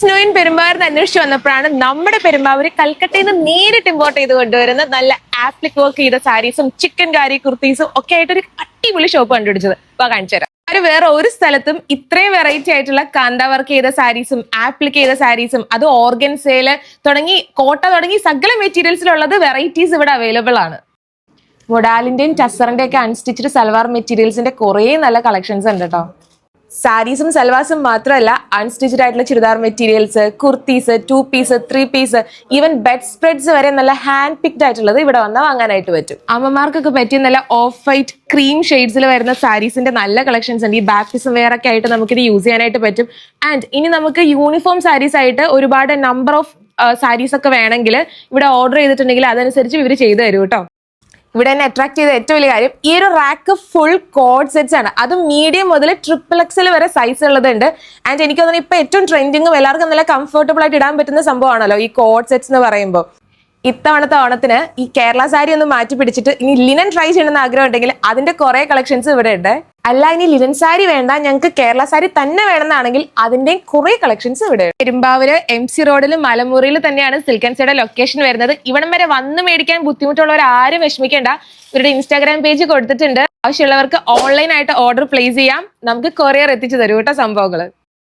സ്നോയിൻ പെരുമ്പാവൂരിന് അന്വേഷിച്ച് വന്നപ്പോഴാണ് നമ്മുടെ പെരുമ്പാവൂര് കൽക്കട്ടയിൽ നിന്ന് നേരിട്ട് ഇമ്പോർട്ട് ചെയ്ത് കൊണ്ടുവരുന്ന നല്ല ആപ്ലിക് വർക്ക് ചെയ്ത സാരീസും ചിക്കൻ കാരി കുർത്തീസും ഒക്കെ ആയിട്ട് ഒരു അടിപൊളി ഷോപ്പ് കണ്ടുപിടിച്ചത്. അപ്പൊ കാണിച്ചു തരാം. അവർ വേറെ ഒരു സ്ഥലത്തും ഇത്രയും വെറൈറ്റി ആയിട്ടുള്ള കാന്ത വർക്ക് ചെയ്ത സാരീസും ആപ്ലിക് ചെയ്ത സാരീസും അത് ഓർഗൻസേൽ തുടങ്ങി കോട്ട തുടങ്ങി സകല മെറ്റീരിയൽസിലുള്ളത് വെറൈറ്റീസ് ഇവിടെ അവൈലബിൾ ആണ്. മൊഡാലിന്റെയും ടസറിന്റെ ഒക്കെ അൺസ്റ്റിച്ച്ഡ് സൽവാർ മെറ്റീരിയൽസിന്റെ കുറേ നല്ല കളക്ഷൻസ് ഉണ്ട് കേട്ടോ സാരീസും സൽവാസും മാത്രമല്ല അൺസ്റ്റിച്ചഡ് ആയിട്ടുള്ള churidar materials kurtis two piece three piece even bed spreads വരെ നല്ല ഹാൻഡ് പിക്ഡ് ആയിട്ടുള്ളത് ഇവിടെ വന്നാൽ വാങ്ങാനായിട്ട് പറ്റും. അമ്മമാർക്കൊക്കെ പറ്റിയ നല്ല ഓഫ് വൈറ്റ് ക്രീം ഷെയ്ഡ്സിൽ വരുന്ന സാരീസിന്റെ നല്ല കളക്ഷൻസ് ഉണ്ട്. ഈ ബാപ്റ്റിസം വെയർ ഒക്കെ ആയിട്ട് നമുക്കിത് യൂസ് ചെയ്യാനായിട്ട് പറ്റും. ആൻഡ് ഇനി നമുക്ക് യൂണിഫോം സാരീസ് ആയിട്ട് ഒരുപാട് നമ്പർ ഓഫ് സാരീസ് ഒക്കെ വേണമെങ്കിൽ ഇവിടെ ഓർഡർ ചെയ്തിട്ടുണ്ടെങ്കിൽ അതനുസരിച്ച് ഇവർ ചെയ്തു തരും കേട്ടോ. ഇവിടെ എന്നെ അട്രാക്ട് ചെയ്ത ഏറ്റവും വലിയ കാര്യം ഈ ഒരു റാക്ക് ഫുൾ കോഡ് സെറ്റ്സ് ആണ്. അത് മീഡിയം മുതൽ ട്രിപ്പിൾ എക്സൽ വരെ സൈസ് ഉള്ളതുണ്ട്. ആൻഡ് എനിക്ക് തോന്നുന്നു ഇപ്പൊ ഏറ്റവും ട്രെൻഡിങ്ങും എല്ലാവർക്കും നല്ല കംഫർട്ടബിൾ ആയിട്ട് ഇടാൻ പറ്റുന്ന സംഭവമാണല്ലോ ഈ കോഡ് സെറ്റ്സ് എന്ന് പറയുമ്പോൾ ഇത്തവണത്തെ ഓണത്തിന് ഈ കേരള സാരി ഒന്ന് മാറ്റി പിടിച്ചിട്ട് ഇനി ലിനൻ ട്രൈ ചെയ്യണമെന്ന് ആഗ്രഹം ഉണ്ടെങ്കിൽ അതിന്റെ കുറെ കളക്ഷൻസ് ഇവിടെ ഉണ്ട്. അല്ല ഇനി ലിനൻ സാരി വേണ്ട. ഞങ്ങൾക്ക് കേരള സാരി തന്നെ വേണമെന്നാണെങ്കിൽ അതിന്റെ കുറെ കളക്ഷൻസ് ഇവിടെ. പെരുമ്പാവൂര് എം സി റോഡിൽ മലമുറിയിൽ തന്നെയാണ് സിൽക്കൻ സൈഡ് ലൊക്കേഷൻ വരുന്നത്. ഇവിടം വരെ വന്ന് മേടിക്കാൻ ബുദ്ധിമുട്ടുള്ളവർ ആരും വിഷമിക്കേണ്ട. ഇവരുടെ ഇൻസ്റ്റാഗ്രാം പേജ് കൊടുത്തിട്ടുണ്ട്. ആവശ്യമുള്ളവർക്ക് ഓൺലൈൻ ആയിട്ട് ഓർഡർ പ്ലേസ് ചെയ്യാം. നമുക്ക് കൊറിയർ എത്തിച്ചു തരും കേട്ടോ സംഭവങ്ങൾ